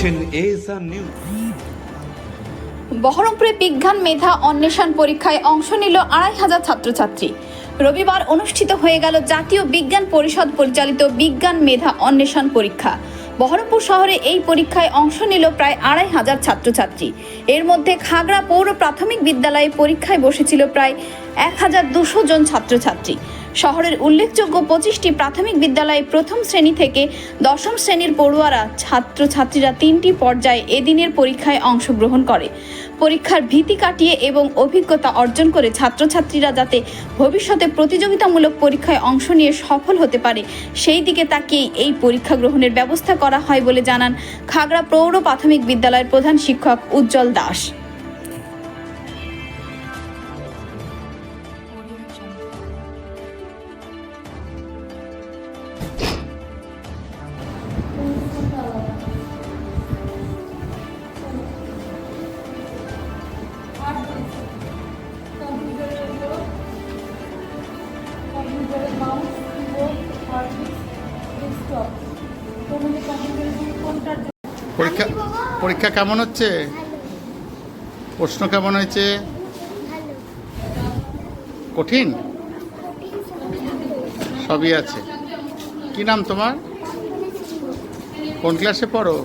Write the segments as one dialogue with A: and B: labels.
A: দেখছেন ASR news.
B: বহরমপুরে বিজ্ঞান, মেধা, অন্বেষণ পরীক্ষায় অংশ নিল আড়াই হাজার ছাত্রছাত্রী। রবিবার অনুষ্ঠিত হয়ে গেল জাতীয় বিজ্ঞান পরিষদ পরিচালিত বিজ্ঞান, মেধা, অন্বেষণ পরীক্ষা। বহরমপুর শহরে এই পরীক্ষায় অংশ নিল প্রায় আড়াই হাজার ছাত্রছাত্রী। এর মধ্যে খাগড়া পৌর প্রাথমিক বিদ্যালয়ে পরীক্ষায় বসেছিল প্রায় এক হাজার দুশো জন ছাত্রছাত্রী। শহরের উল্লেখযোগ্য পঁচিশটি প্রাথমিক বিদ্যালয়ে প্রথম শ্রেণি থেকে দশম শ্রেণির পড়ুয়ারা ছাত্রছাত্রীরা তিনটি পর্যায়ে এদিনের পরীক্ষায় অংশগ্রহণ করে। পরীক্ষার ভীতি কাটিয়ে এবং অভিজ্ঞতা অর্জন করে ছাত্রছাত্রীরা যাতে ভবিষ্যতে প্রতিযোগিতামূলক পরীক্ষায় অংশ নিয়ে সফল হতে পারে, সেই দিকে তাকিয়েই এই পরীক্ষা গ্রহণের ব্যবস্থা করা হয় বলে জানান খাগড়া পৌর প্রাথমিক বিদ্যালয়ের প্রধান শিক্ষক উজ্জ্বল দাস।
C: পরীক্ষা পরীক্ষা কেমন হচ্ছে? প্রশ্ন কেমন হয়েছে? কঠিন? সবই আছে। কি নাম তোমার? কোন ক্লাসে পড়ো?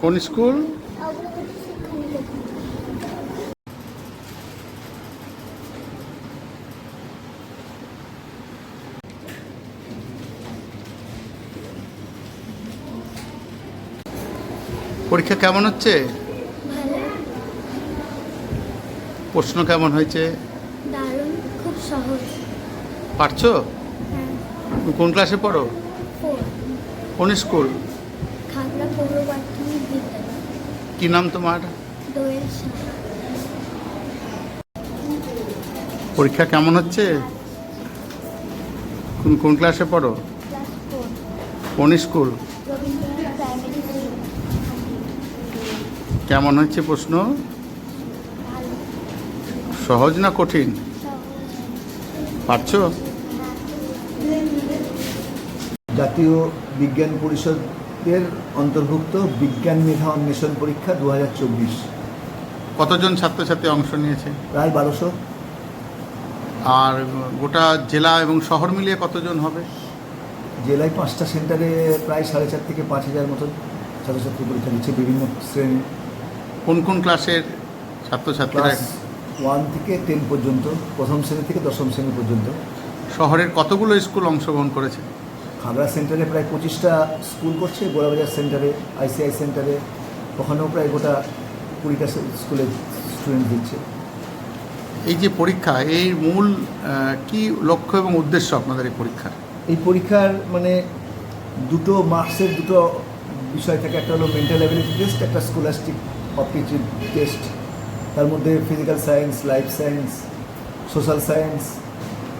C: কোন স্কুল পরীক্ষা কেমন হচ্ছে? প্রশ্ন কেমন হয়েছে?
D: খুব সহজ।
C: পারছ?
D: হ্যাঁ।
C: তুমি কোন ক্লাসে পড়ো? কোন স্কুল? কি নাম তোমার? পরীক্ষা কেমন হচ্ছে? কোন কোন ক্লাসে পড়ো? কোন স্কুল? কেমন হচ্ছে প্রশ্ন? সহজ না কঠিন? পারছ?
E: জাতীয় বিজ্ঞান পরিষদের অন্তর্ভুক্ত বিজ্ঞান মেধা অন্বেষণ পরীক্ষা দু হাজার চব্বিশ।
C: কতজন ছাত্রছাত্রী অংশ নিয়েছে?
E: প্রায় বারোশো।
C: আর গোটা জেলা এবং শহর মিলিয়ে কতজন হবে?
E: জেলায় পাঁচটা সেন্টারে প্রায় সাড়ে চার থেকে পাঁচ হাজার মতন ছাত্রছাত্রী পরীক্ষা দিচ্ছে বিভিন্ন শ্রেণি।
C: কোন কোন ক্লাসের ছাত্রছাত্রীরা
E: ওয়ান থেকে টেন পর্যন্ত প্রথম শ্রেণি থেকে দশম শ্রেণি পর্যন্ত।
C: শহরের কতগুলো স্কুল অংশগ্রহণ করেছে?
E: খাগড়া সেন্টারে প্রায় পঁচিশটা স্কুল করছে গোড়াবাজার সেন্টারে আইসিআই সেন্টারে ওখানেও প্রায় গোটা কুড়িটা স্কুলের স্টুডেন্ট দিচ্ছে।
C: এই যে পরীক্ষা এই মূল কি লক্ষ্য এবং উদ্দেশ্য আপনাদের এই পরীক্ষার?
E: এই পরীক্ষার মানে দুটো মার্কসের দুটো বিষয় থাকে একটা হলো মেন্টাল অ্যাবিলিটি টেস্ট একটা স্কলাস্টিক অপটিচিউড টেস্ট তার মধ্যে physical science life science social science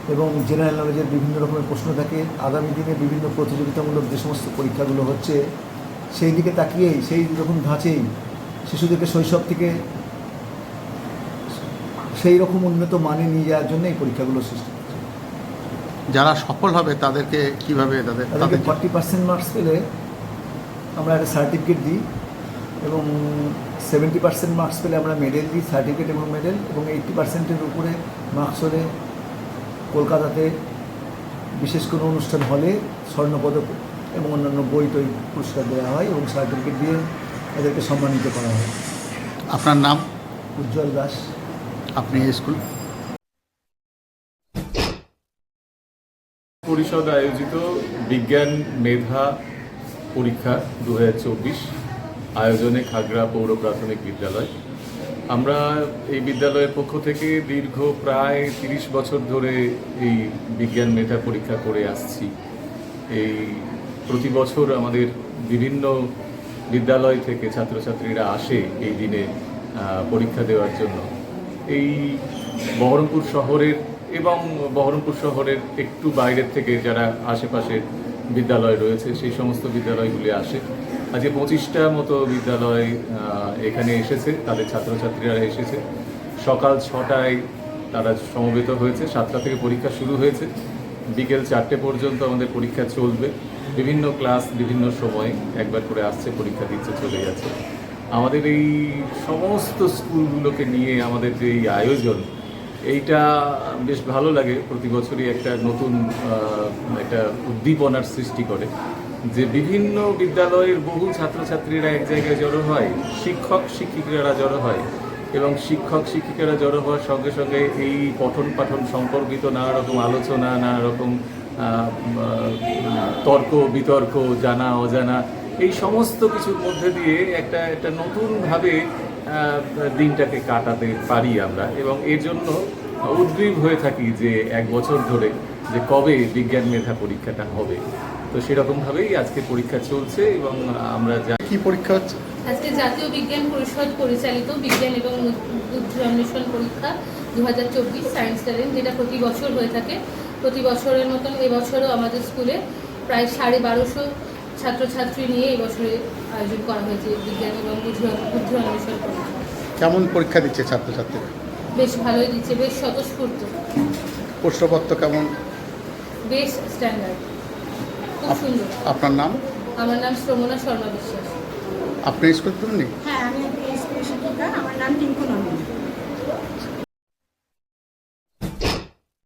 E: এবং জেনারেল নলেজের বিভিন্ন রকমের প্রশ্ন থাকে। আগামী দিনে বিভিন্ন প্রতিযোগিতামূলক যে সমস্ত পরীক্ষাগুলো হচ্ছে সেই দিকে তাকিয়েই সেই রকম ধাঁচেই শিশুদেরকে শৈশব থেকে সেই রকম উন্নত মানে নিয়ে যাওয়ার জন্য এই পরীক্ষাগুলো সৃষ্টি
C: যারা সফল হবে তাদেরকে কীভাবে তাদের
E: তাদেরকে ফর্টি পার্সেন্ট মার্কস পেলে আমরা একটা সার্টিফিকেট দিই এবং সেভেন্টি পার্সেন্ট মার্কস পেলে আমরা মেডেল দিই সার্টিফিকেট এবং মেডেল এবং এইটটি পার্সেন্টের উপরে মার্কস হলে কলকাতাতে বিশেষ কোনো অনুষ্ঠান হলে স্বর্ণপদক এবং অন্যান্য বই টই পুরস্কার দেওয়া হয় এবং সার্টিফিকেট দিয়ে এদেরকে সম্মানিত করা হয়।
C: আপনার নাম?
E: উজ্জ্বল দাস।
C: আপনি স্কুল?
F: পরিষদ আয়োজিত বিজ্ঞান মেধা পরীক্ষা দু হাজার চব্বিশ। আয়োজনে খাগড়া পৌর প্রাথমিক বিদ্যালয়। আমরা এই বিদ্যালয়ের পক্ষ থেকে দীর্ঘ প্রায় তিরিশ বছর ধরে এই বিজ্ঞান মেধা পরীক্ষা করে আসছি। এই প্রতি বছর আমাদের বিভিন্ন বিদ্যালয় থেকে ছাত্রছাত্রীরা আসে এই দিনে পরীক্ষা দেওয়ার জন্য। এই বহরমপুর শহরের এবং বহরমপুর শহরের একটু বাইরের থেকে যারা আশেপাশের বিদ্যালয় রয়েছে, সেই সমস্ত বিদ্যালয়গুলি আসে। আজকে পঁচিশটা মতো বিদ্যালয় এখানে এসেছে, তাদের ছাত্রছাত্রীরা এসেছে। সকাল ছটায় তারা সমবেত হয়েছে, সাতটা থেকে পরীক্ষা শুরু হয়েছে। বিকেল চারটে পর্যন্ত আমাদের পরীক্ষা চলবে। বিভিন্ন ক্লাস বিভিন্ন সময় একবার করে আসছে, পরীক্ষা দিচ্ছে, চলে যাচ্ছে। আমাদের এই সমস্ত স্কুলগুলোকে নিয়ে আমাদের যে এই আয়োজন, এইটা বেশ ভালো লাগে। প্রতি বছরই একটা নতুন একটা উদ্দীপনার সৃষ্টি করে। যে বিভিন্ন বিদ্যালয়ের বহু ছাত্রছাত্রীরা এক জায়গায় জড়ো হয়, শিক্ষক শিক্ষিকারা জড়ো হয় এবং শিক্ষক শিক্ষিকারা জড়ো হওয়ার সঙ্গে সঙ্গে এই পঠন পাঠন সম্পর্কিত নানা রকম আলোচনা, নানা রকম তর্ক, বিতর্ক, জানা, অজানা, এই সমস্ত কিছুর মধ্যে দিয়ে একটা একটা নতুনভাবে দিনটাকে কাটাতে পারি আমরা এবং এর জন্য উদ্গ্রীব হয়ে থাকি যে এক বছর ধরে যে কবে বিজ্ঞান মেধা পরীক্ষাটা হবে। তো সেরকমভাবেই আজকে পরীক্ষা চলছে এবং আমরা যা
C: কি পরীক্ষা হচ্ছে?
G: আজকে জাতীয় বিজ্ঞান পরিষদ পরিচালিত বিজ্ঞান এবং বুদ্ধি অন্বেষণ পরীক্ষা দু হাজার চব্বিশ সায়েন্স ট্যালেন্ট যেটা প্রতি বছর হয়ে থাকে। প্রতি বছরের মতন এবছরও আমাদের স্কুলে প্রায় সাড়ে বারোশো ছাত্রছাত্রী নিয়ে এবছরে আয়োজন করা হয়েছে বিজ্ঞান এবং বুদ্ধি বুদ্ধি অন্বেষণ পরীক্ষা।
C: কেমন পরীক্ষা দিচ্ছে ছাত্রছাত্রীরা?
G: বেশ ভালোই দিচ্ছে বেশ স্বতঃস্ফূর্ত।
C: প্রশ্নপত্র কেমন?
G: বেশ স্ট্যান্ডার্ড খুব সুন্দর।
C: আপনার নাম?
G: আমার নাম শ্রমনা শর্মা বিশ্বাস।
C: আপনি স্কুল তুমি
A: হ্যাঁ আমি স্কুল শিক্ষিকা। আমার নাম টিঙ্কু নন্দী।